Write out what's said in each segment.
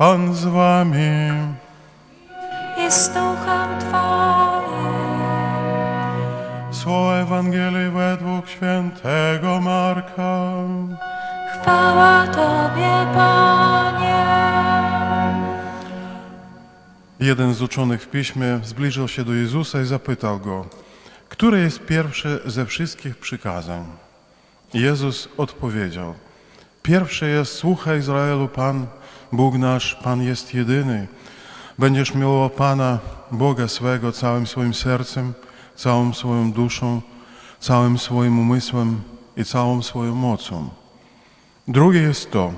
Pan z wami. z duchem Twoim. Słowa Ewangelii według świętego Marka. Chwała Tobie, Panie. Jeden z uczonych w piśmie zbliżył się do Jezusa i zapytał go, które jest pierwsze ze wszystkich przykazań? Jezus odpowiedział, pierwsze jest słuchaj Izraelu, Pan, Bóg nasz, Pan jest jedyny. Będziesz miłował Pana, Boga swego całym swoim sercem, całą swoją duszą, całym swoim umysłem i całą swoją mocą. Drugie jest to,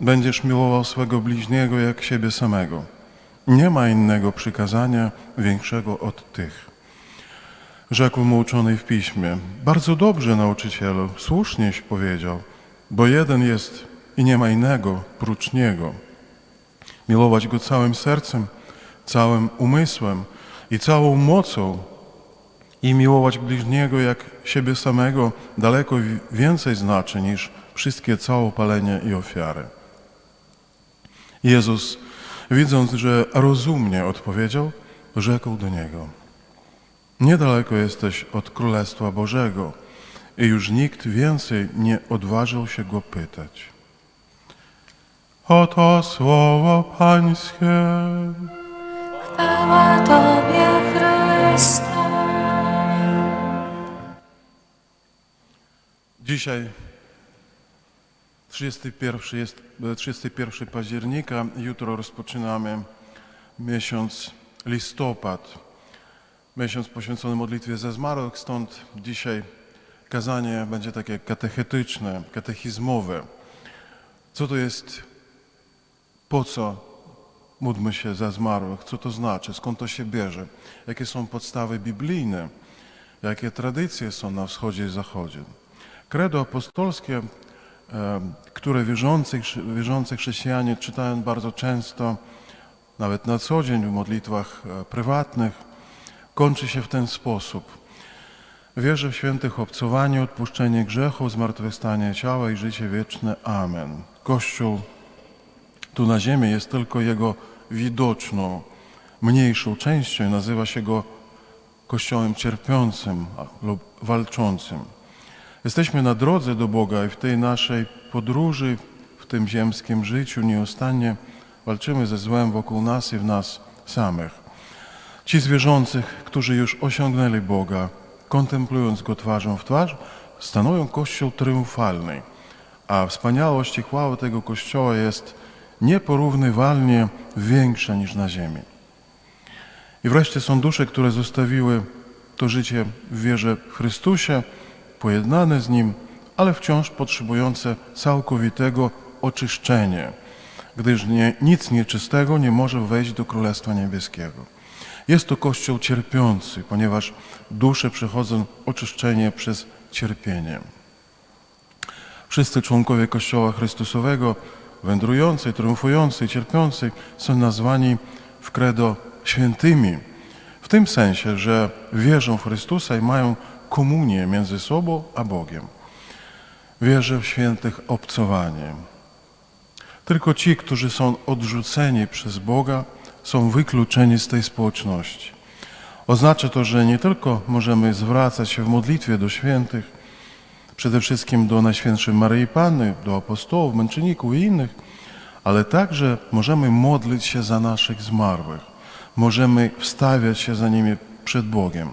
będziesz miłował swego bliźniego jak siebie samego. Nie ma innego przykazania większego od tych. Rzekł mu uczony w piśmie. Bardzo dobrze, nauczycielu, słusznieś powiedział, bo jeden jest i nie ma innego prócz niego. Miłować go całym sercem, całym umysłem i całą mocą i miłować bliźniego jak siebie samego daleko wi- więcej znaczy niż wszystkie całopalenia i ofiary. Jezus, widząc, że rozumnie odpowiedział, rzekł do niego: Niedaleko jesteś od Królestwa Bożego, i już nikt więcej nie odważył się go pytać. Oto słowo Pańskie. Chwała Tobie, Chryste. Dzisiaj 31 jest e, 31 października, jutro rozpoczynamy miesiąc listopad, miesiąc poświęcony modlitwie za zmarłych, stąd dzisiaj kazanie będzie takie katechetyczne, katechizmowe. Co to jest, po co módlmy się za zmarłych, co to znaczy, skąd to się bierze, jakie są podstawy biblijne, jakie tradycje są na wschodzie i zachodzie. Credo apostolskie, które wierzący, wierzący chrześcijanie czytają bardzo często, nawet na co dzień w modlitwach e, prywatnych, kończy się w ten sposób. Wierzę w świętych obcowanie, odpuszczenie grzechów, zmartwychwstanie ciała i życie wieczne. Amen. Kościół tu na ziemi jest tylko jego widoczną, mniejszą częścią i nazywa się go Kościołem cierpiącym lub walczącym. Jesteśmy na drodze do Boga i w tej naszej podróży, w tym ziemskim życiu nieustannie walczymy ze złem wokół nas i w nas samych. Ci z wierzących, którzy już osiągnęli Boga, kontemplując Go twarzą w twarz, stanowią Kościół triumfalny, a wspaniałość i chwała tego Kościoła jest nieporównywalnie większa niż na ziemi. I wreszcie są dusze, które zostawiły to życie w wierze w Chrystusie, pojednane z Nim, ale wciąż potrzebujące całkowitego oczyszczenia, gdyż nie, nic nieczystego nie może wejść do Królestwa Niebieskiego. Jest to Kościół cierpiący, ponieważ dusze przechodzą oczyszczenie przez cierpienie. Wszyscy członkowie Kościoła Chrystusowego, wędrujący, triumfujący, cierpiący, są nazwani w credo świętymi. W tym sensie, że wierzą w Chrystusa i mają komunię między sobą a Bogiem. Wierzę w świętych obcowanie. Tylko ci, którzy są odrzuceni przez Boga, są wykluczeni z tej społeczności. Oznacza to, że nie tylko możemy zwracać się w modlitwie do świętych, przede wszystkim do Najświętszej Maryi Panny, do apostołów, męczenników i innych, ale także możemy modlić się za naszych zmarłych. Możemy wstawiać się za nimi przed Bogiem.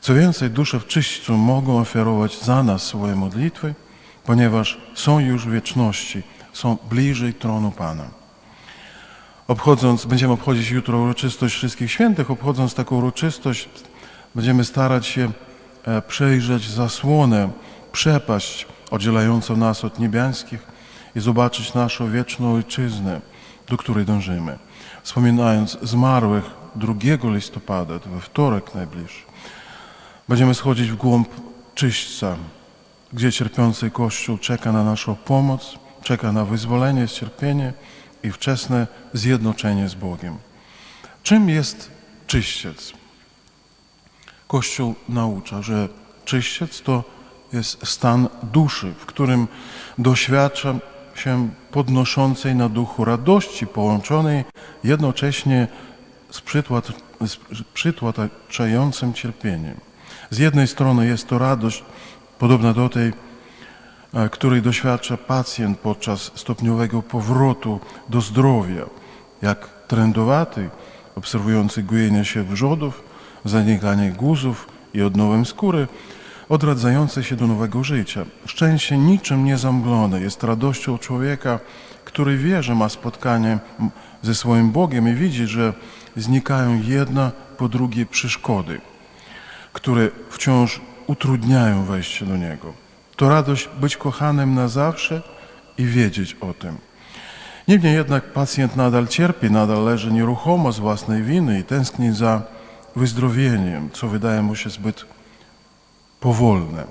Co więcej, dusze w czyśćcu mogą ofiarować za nas swoje modlitwy, ponieważ są już w wieczności, są bliżej tronu Pana. Obchodząc, będziemy obchodzić jutro uroczystość wszystkich świętych, obchodząc taką uroczystość, będziemy starać się przejrzeć zasłonę, przepaść oddzielającą nas od niebiańskich i zobaczyć naszą wieczną ojczyznę, do której dążymy. Wspominając zmarłych 2 listopada, to we wtorek najbliższy, będziemy schodzić w głąb czyśćca, gdzie cierpiący Kościół czeka na naszą pomoc, czeka na wyzwolenie z cierpienia i wczesne zjednoczenie z Bogiem. Czym jest czyściec? Kościół naucza, że czyściec to jest stan duszy, w którym doświadcza się podnoszącej na duchu radości, połączonej jednocześnie z, przytłacz, z przytłaczającym cierpieniem. Z jednej strony jest to radość podobna do tej, e, której doświadcza pacjent podczas stopniowego powrotu do zdrowia, jak trendowaty, obserwujący gojenie się wrzodów, zanikanie guzów i odnowem skóry, odradzający się do nowego życia. Szczęście niczym nie zamglone jest radością człowieka, który wie, że ma spotkanie ze swoim Bogiem i widzi, że znikają jedna po drugiej przeszkody, które wciąż utrudniają wejście do Niego. To radość być kochanym na zawsze i wiedzieć o tym. Niemniej jednak pacjent nadal cierpi, nadal leży nieruchomo z własnej winy i tęskni za wyzdrowieniem, co wydaje mu się zbyt powolne.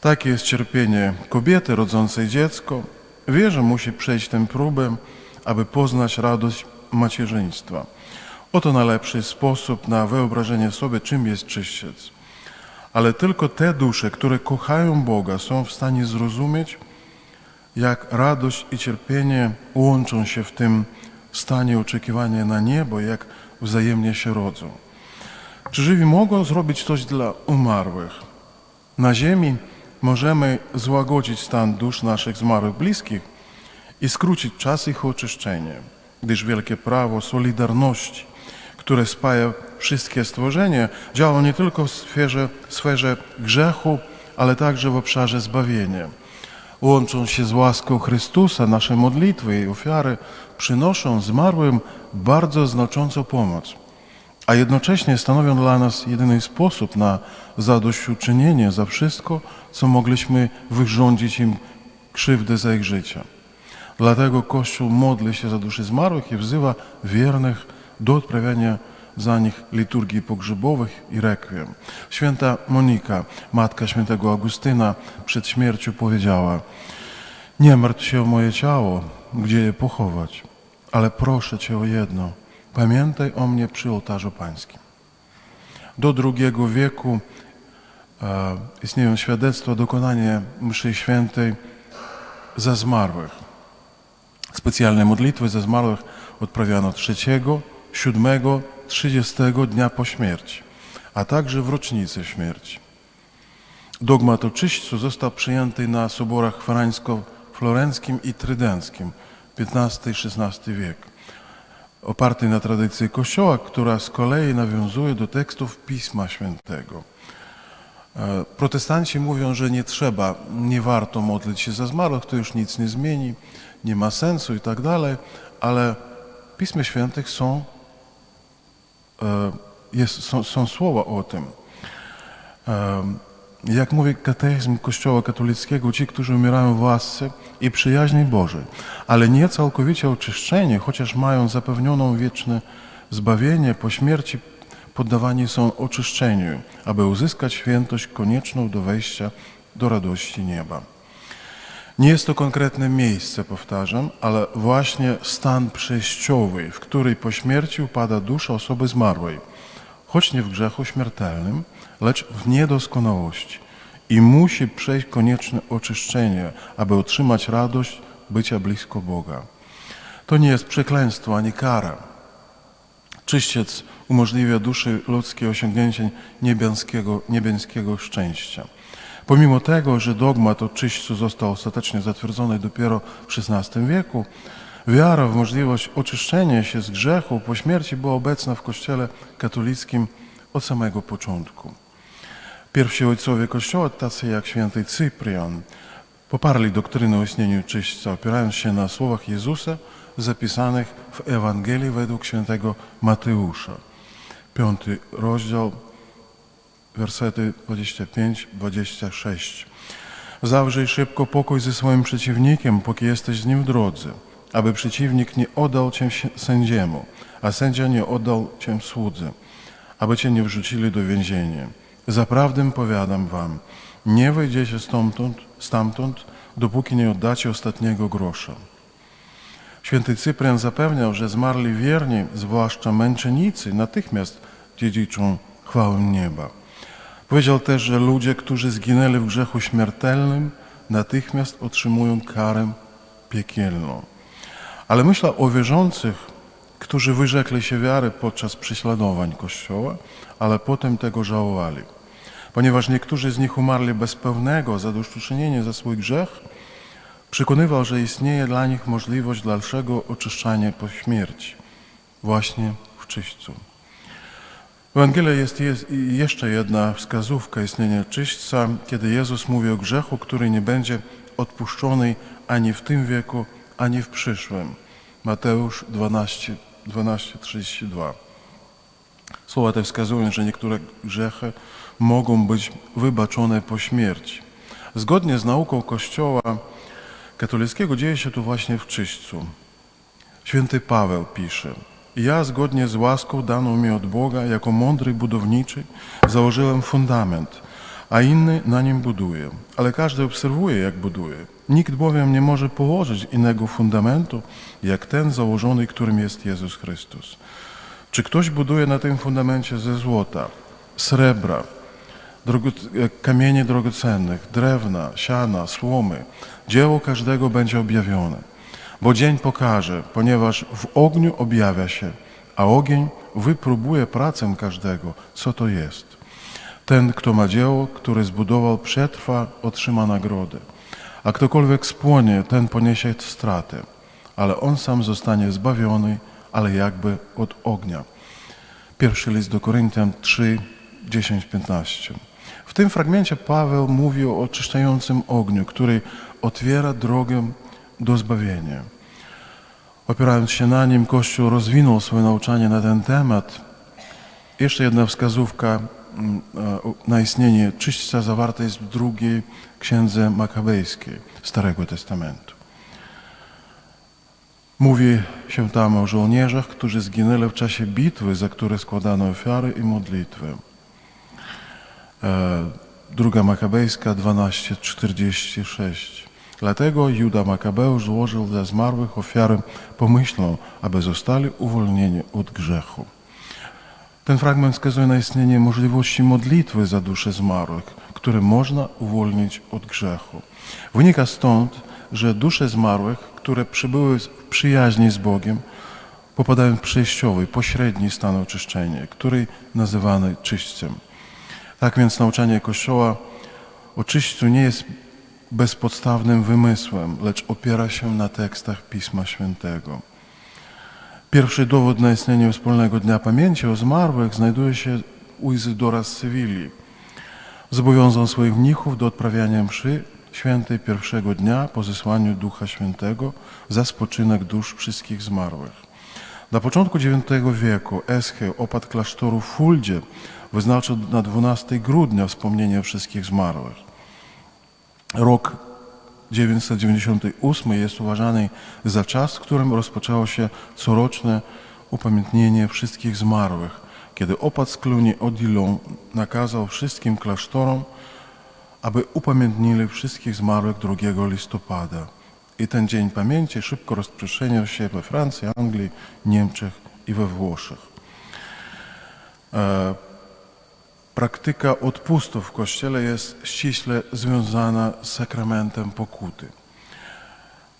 Takie jest cierpienie kobiety rodzącej dziecko. Wie, że musi przejść tę próbę, aby poznać radość macierzyństwa. Oto najlepszy sposób na wyobrażenie sobie, czym jest czyściec. Ale tylko te dusze, które kochają Boga, są w stanie zrozumieć, jak radość i cierpienie łączą się w tym stanie oczekiwania na niebo, jak wzajemnie się rodzą. Czy żywi mogą zrobić coś dla umarłych? Na ziemi możemy złagodzić stan dusz naszych zmarłych bliskich i skrócić czas ich oczyszczenia, gdyż wielkie prawo solidarności, które spaja wszystkie stworzenia, działa nie tylko w sferze, sferze grzechu, ale także w obszarze zbawienia. Łącząc się z łaską Chrystusa, nasze modlitwy i ofiary przynoszą zmarłym bardzo znaczącą pomoc a jednocześnie stanowią dla nas jedyny sposób na zadośćuczynienie za wszystko, co mogliśmy wyrządzić im krzywdę za ich życia. Dlatego Kościół modli się za duszy zmarłych i wzywa wiernych do odprawiania za nich liturgii pogrzebowych i rekwiem. Święta Monika, matka świętego Augustyna, przed śmiercią powiedziała: Nie martw się o moje ciało, gdzie je pochować, ale proszę Cię o jedno – Pamiętaj o mnie przy ołtarzu pańskim. Do II wieku e, istnieją świadectwa dokonania mszy świętej za zmarłych. Specjalne modlitwy za zmarłych odprawiano 3, 7, 30 dnia po śmierci, a także w rocznicę śmierci. Dogmat o czyśćcu został przyjęty na soborach farańsko-florenckim i trydenckim XV i XVI wiek opartej na tradycji Kościoła, która z kolei nawiązuje do tekstów Pisma Świętego. E, Protestanci mówią, że nie trzeba, nie warto modlić się za zmarłych, to już nic nie zmieni, nie ma sensu i tak dalej, ale w Pismie Świętych są, e, jest, są, są słowa o tym. Jak mówi katechizm Kościoła katolickiego, ci, którzy umierają w łasce i przyjaźni Bożej, ale nie całkowicie oczyszczeni, chociaż mają zapewnioną wieczne zbawienie, po śmierci poddawani są oczyszczeniu, aby uzyskać świętość konieczną do wejścia do radości nieba. Nie jest to konkretne miejsce, powtarzam, ale właśnie stan przejściowy, w której po śmierci upada dusza osoby zmarłej, choć nie w grzechu śmiertelnym, lecz w niedoskonałości i musi przejść konieczne oczyszczenie, aby otrzymać radość bycia blisko Boga. To nie jest przekleństwo ani kara. Czyściec umożliwia duszy ludzkiej osiągnięcie niebieskiego, niebieskiego szczęścia. Pomimo tego, że dogmat o czyśćcu został ostatecznie zatwierdzony dopiero w XVI wieku, wiara w możliwość oczyszczenia się z grzechu po śmierci była obecna w Kościele katolickim od samego początku. Pierwsi ojcowie Kościoła, tacy jak święty Cyprian, poparli doktrynę o istnieniu czyśćca, opierając się na słowach Jezusa zapisanych w Ewangelii według świętego Mateusza. Piąty rozdział, wersety 25-26. Zawrzyj szybko pokój ze swoim przeciwnikiem, póki jesteś z nim w drodze, aby przeciwnik nie oddał cię sędziemu, a sędzia nie oddał cię słudze, aby cię nie wrzucili do więzienia. Zaprawdę powiadam wam, nie wyjdziecie stamtąd, stamtąd, dopóki nie oddacie ostatniego grosza. Święty Cyprian zapewniał, że zmarli wierni, zwłaszcza męczennicy, natychmiast dziedziczą chwałę nieba. Powiedział też, że ludzie, którzy zginęli w grzechu śmiertelnym, natychmiast otrzymują karę piekielną. Ale myślę o wierzących, którzy wyrzekli się wiary podczas prześladowań Kościoła, ale potem tego żałowali. Ponieważ niektórzy z nich umarli bez pełnego zadośćuczynienia za swój grzech, przekonywał, że istnieje dla nich możliwość dalszego oczyszczania po śmierci, właśnie w czyśćcu. W Ewangelii jest, jest jeszcze jedna wskazówka istnienia czyśćca, kiedy Jezus mówi o grzechu, który nie będzie odpuszczony ani w tym wieku, ani w przyszłym. Mateusz 12, 12 32. Słowa te wskazują, że niektóre grzechy mogą być wybaczone po śmierci. Zgodnie z nauką Kościoła katolickiego dzieje się to właśnie w czyśćcu. Święty Paweł pisze: Ja zgodnie z łaską daną mi od Boga, jako mądry budowniczy, założyłem fundament, a inny na nim buduje. Ale każdy obserwuje, jak buduje. Nikt bowiem nie może położyć innego fundamentu, jak ten założony, którym jest Jezus Chrystus. Czy ktoś buduje na tym fundamencie ze złota, srebra, drogo, kamieni drogocennych, drewna, siana, słomy, dzieło każdego będzie objawione. Bo dzień pokaże, ponieważ w ogniu objawia się, a ogień wypróbuje pracę każdego, co to jest. Ten, kto ma dzieło, które zbudował, przetrwa, otrzyma nagrodę. A ktokolwiek spłonie, ten poniesie stratę, ale on sam zostanie zbawiony, ale jakby od ognia. Pierwszy list do Koryntian 3, 10, 15. W tym fragmencie Paweł mówi o oczyszczającym ogniu, który otwiera drogę do zbawienia. Opierając się na nim, Kościół rozwinął swoje nauczanie na ten temat. Jeszcze jedna wskazówka na istnienie czyśćca zawarta jest w drugiej księdze makabejskiej Starego Testamentu. Mówi się tam o żołnierzach, którzy zginęli w czasie bitwy, za które składano ofiary i modlitwy. E, Druga Makabejska 12:46. Dlatego Juda Makabeusz złożył dla zmarłych ofiarę pomyślną, aby zostali uwolnieni od grzechu. Ten fragment wskazuje na istnienie możliwości modlitwy za dusze zmarłych, które można uwolnić od grzechu. Wynika stąd, że dusze zmarłych, które przybyły w przyjaźni z Bogiem, popadają w przejściowy, pośredni stan oczyszczenia, który nazywany czyśćcem. Tak więc nauczanie Kościoła o czyśćcu nie jest bezpodstawnym wymysłem, lecz opiera się na tekstach Pisma Świętego. Pierwszy dowód na istnienie wspólnego Dnia Pamięci o zmarłych znajduje się u Izydora z Sewilli. Zobowiązał swoich mnichów do odprawiania mszy świętej pierwszego dnia po zesłaniu Ducha Świętego za spoczynek dusz wszystkich zmarłych. Na początku IX wieku Eschy, opat klasztoru w Fuldzie, wyznaczył na 12 grudnia wspomnienie wszystkich zmarłych. Rok 998 jest uważany za czas, w którym rozpoczęło się coroczne upamiętnienie wszystkich zmarłych, kiedy opat z Cluny Odilon nakazał wszystkim klasztorom, aby upamiętnili wszystkich zmarłych 2 listopada. I ten dzień pamięci szybko rozprzestrzeniał się we Francji, Anglii, Niemczech i we Włoszech. E, Praktyka odpustów w Kościele jest ściśle związana z sakramentem pokuty.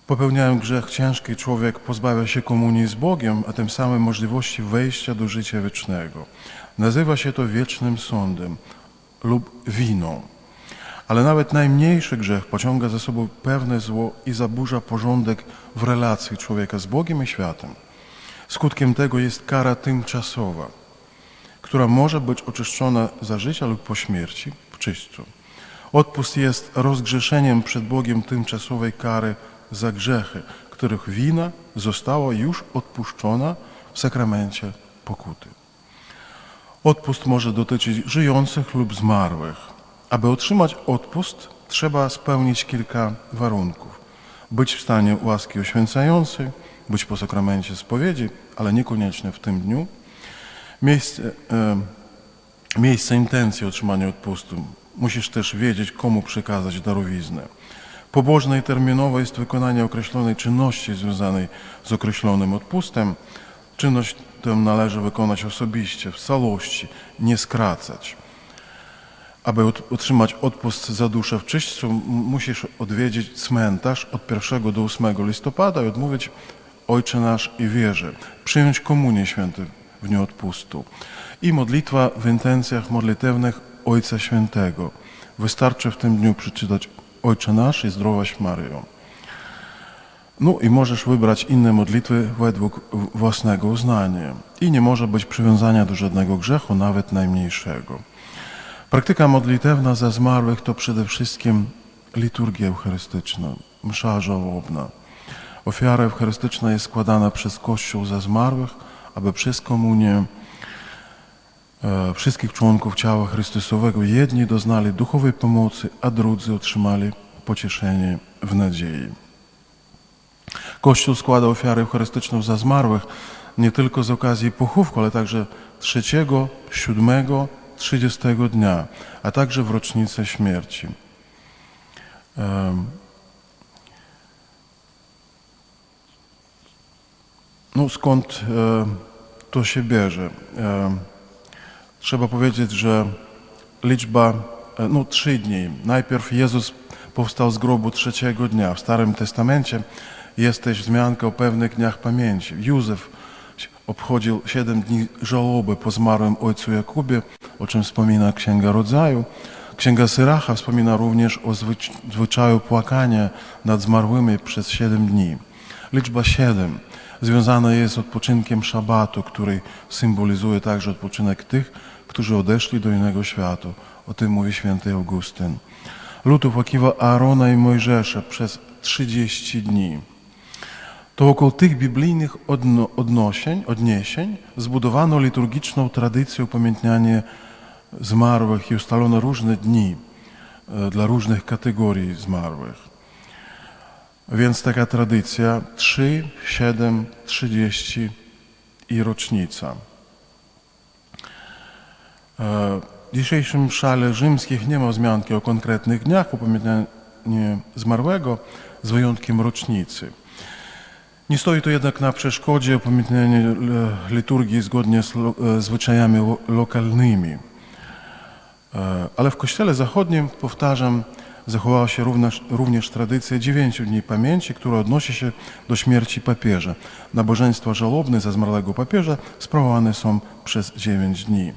Popełniając grzech ciężki, człowiek pozbawia się komunii z Bogiem, a tym samym możliwości wejścia do życia wiecznego. Nazywa się to wiecznym sądem lub winą. Ale nawet najmniejszy grzech pociąga za sobą pewne zło i zaburza porządek w relacji człowieka z Bogiem i światem. Skutkiem tego jest kara tymczasowa która może być oczyszczona za życia lub po śmierci w czyśćcu. Odpust jest rozgrzeszeniem przed Bogiem tymczasowej kary za grzechy, których wina została już odpuszczona w sakramencie pokuty. Odpust może dotyczyć żyjących lub zmarłych. Aby otrzymać odpust, trzeba spełnić kilka warunków. Być w stanie łaski oświęcającej, być po sakramencie spowiedzi, ale niekoniecznie w tym dniu, Miejsce, e, miejsce intencji otrzymania odpustu. Musisz też wiedzieć, komu przekazać darowiznę. Pobożne i terminowe jest wykonanie określonej czynności związanej z określonym odpustem. Czynność tę należy wykonać osobiście, w całości, nie skracać. aby otrzymać odpust za duszę w czyśćcu, musisz odwiedzić cmentarz od 1 do 8 listopada i odmówić Ojcze nasz i wierzę, przyjąć komunię świętą w dniu odpustu i modlitwa w intencjach modlitewnych Ojca Świętego. Wystarczy w tym dniu przeczytać Ojcze nasz i zdrowaś Maryjo. No i możesz wybrać inne modlitwy według własnego uznania. I nie może być przywiązania do żadnego grzechu, nawet najmniejszego. Praktyka modlitewna za zmarłych to przede wszystkim liturgia eucharystyczna, msza żałobna. Ofiara eucharystyczna jest składana przez Kościół za zmarłych, aby przez komunię e, wszystkich członków ciała Chrystusowego jedni doznali duchowej pomocy, a drudzy otrzymali pocieszenie w nadziei. Kościół składa ofiarę eucharystyczną za zmarłych nie tylko z okazji pochówku, ale także trzeciego, siódmego, trzydziestego dnia, a także w rocznicę śmierci. No skąd e, to się bierze? E, trzeba powiedzieć, że liczba, e, no trzy dni. Najpierw Jezus powstał z grobu trzeciego dnia. W Starym Testamencie jest też wzmianka o pewnych dniach pamięci. Józef obchodził siedem dni żałoby po zmarłym ojcu Jakubie, o czym wspomina Księga Rodzaju. Księga Syracha wspomina również o zwycz- zwyczaju płakania nad zmarłymi przez siedem dni. Liczba siedem związana jest z odpoczynkiem szabatu, który symbolizuje także odpoczynek tych, którzy odeszli do innego świata. O tym mówi święty Augustyn. Lud opłakiwał Aarona i Mojżesza przez 30 dni. To wokół tych biblijnych odno, odnosień, odniesień zbudowano liturgiczną tradycję upamiętniania zmarłych i ustalono różne dni e, dla różnych kategorii zmarłych. Więc taka tradycja 3, 7, 30 i rocznica. E, W dzisiejszym szale rzymskich nie ma wzmianki o konkretnych dniach upamiętniania zmarłego z wyjątkiem rocznicy. Nie stoi to jednak na przeszkodzie upamiętniania e, liturgii zgodnie z e, zwyczajami lo- lokalnymi. E, Ale w Kościele Zachodnim, powtarzam, zachowała się również, również tradycja dziewięciu dni pamięci, która odnosi się do śmierci papieża. Nabożeństwa żałobne za zmarłego papieża sprawowane są przez dziewięć dni.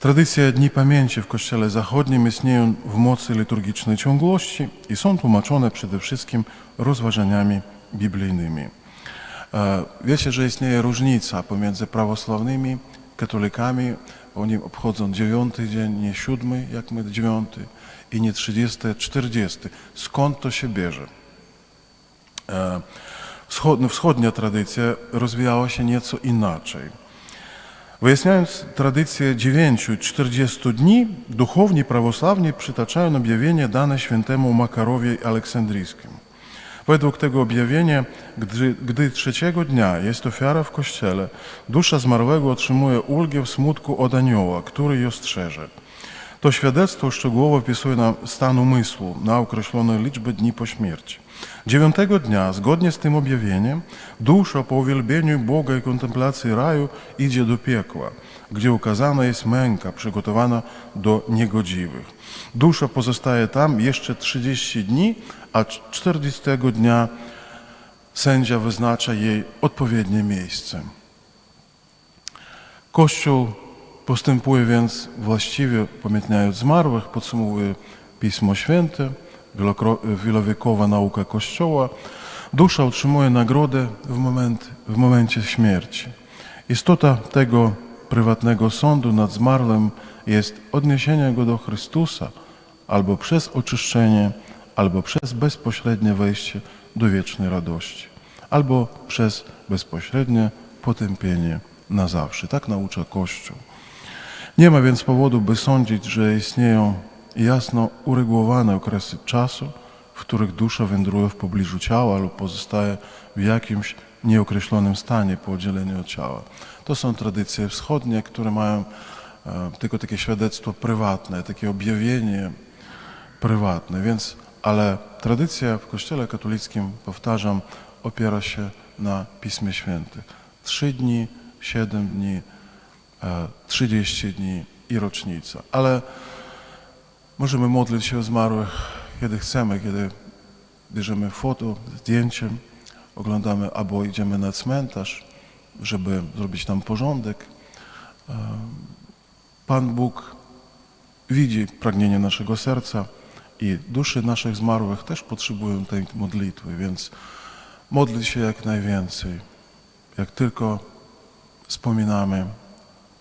Tradycja Dni Pamięci w Kościele Zachodnim istnieją w mocy liturgicznej ciągłości i są tłumaczone przede wszystkim rozważaniami biblijnymi. E, Wiecie, że istnieje różnica pomiędzy prawosławnymi katolikami. Oni obchodzą dziewiąty dzień, nie siódmy, jak my dziewiąty, i nie trzydziesty, czterdziesty. Skąd to się bierze? E, wschod- Wschodnia tradycja rozwijała się nieco inaczej. Wyjaśniając tradycję 9-40 dni, duchowni prawosławni przytaczają objawienie dane świętemu Makarowi Aleksandryjskiemu. Według tego objawienia, gdy, gdy trzeciego dnia jest ofiara w kościele, dusza zmarłego otrzymuje ulgę w smutku od anioła, który ją strzeże. To świadectwo szczegółowo opisuje nam stan umysłu na określone liczby dni po śmierci. Dziewiątego dnia, zgodnie z tym objawieniem, dusza po uwielbieniu Boga i kontemplacji raju idzie do piekła, gdzie ukazana jest męka przygotowana do niegodziwych. Dusza pozostaje tam jeszcze 30 dni, a 40 dnia sędzia wyznacza jej odpowiednie miejsce. Kościół postępuje więc właściwie, upamiętniając zmarłych, podsumowuje Pismo Święte, wielowiekowa nauka Kościoła. Dusza otrzymuje nagrodę w, moment, w momencie śmierci. Istota tego prywatnego sądu nad zmarłym jest odniesienie go do Chrystusa albo przez oczyszczenie, albo przez bezpośrednie wejście do wiecznej radości, albo przez bezpośrednie potępienie na zawsze. Tak naucza Kościół. Nie ma więc powodu, by sądzić, że istnieją jasno uregulowane okresy czasu, w których dusza wędruje w pobliżu ciała lub pozostaje w jakimś nieokreślonym stanie po oddzieleniu od ciała. To są tradycje wschodnie, które mają e, tylko takie świadectwo prywatne, takie objawienie prywatne, więc, ale tradycja w Kościele katolickim, powtarzam, opiera się na Pismie Świętych. Trzy dni, siedem dni, 30 dni i rocznica. Ale Możemy modlić się o zmarłych, kiedy chcemy, kiedy bierzemy foto, zdjęcie, oglądamy albo idziemy na cmentarz, żeby zrobić tam porządek. E, Pan Bóg widzi pragnienie naszego serca i duszy naszych zmarłych też potrzebują tej modlitwy, więc modlić się jak najwięcej. Jak tylko wspominamy,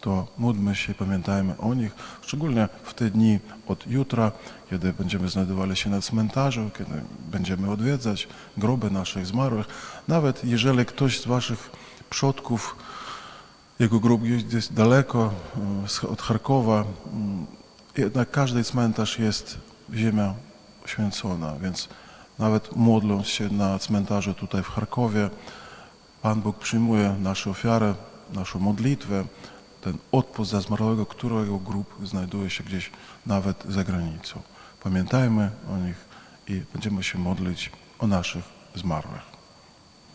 to módlmy się, pamiętajmy o nich, szczególnie w te dni od jutra, kiedy będziemy znajdowali się na cmentarzu, kiedy będziemy odwiedzać groby naszych zmarłych. Nawet jeżeli ktoś z Waszych przodków, jego grób gdzieś daleko z- od Charkowa, mm, jednak każdy cmentarz jest ziemia święcona, więc nawet modląc się na cmentarzu tutaj w Charkowie, Pan Bóg przyjmuje nasze ofiary, naszą modlitwę, ten odpust za zmarłego, którego grób znajduje się gdzieś nawet za granicą. Pamiętajmy o nich i będziemy się modlić o naszych zmarłych.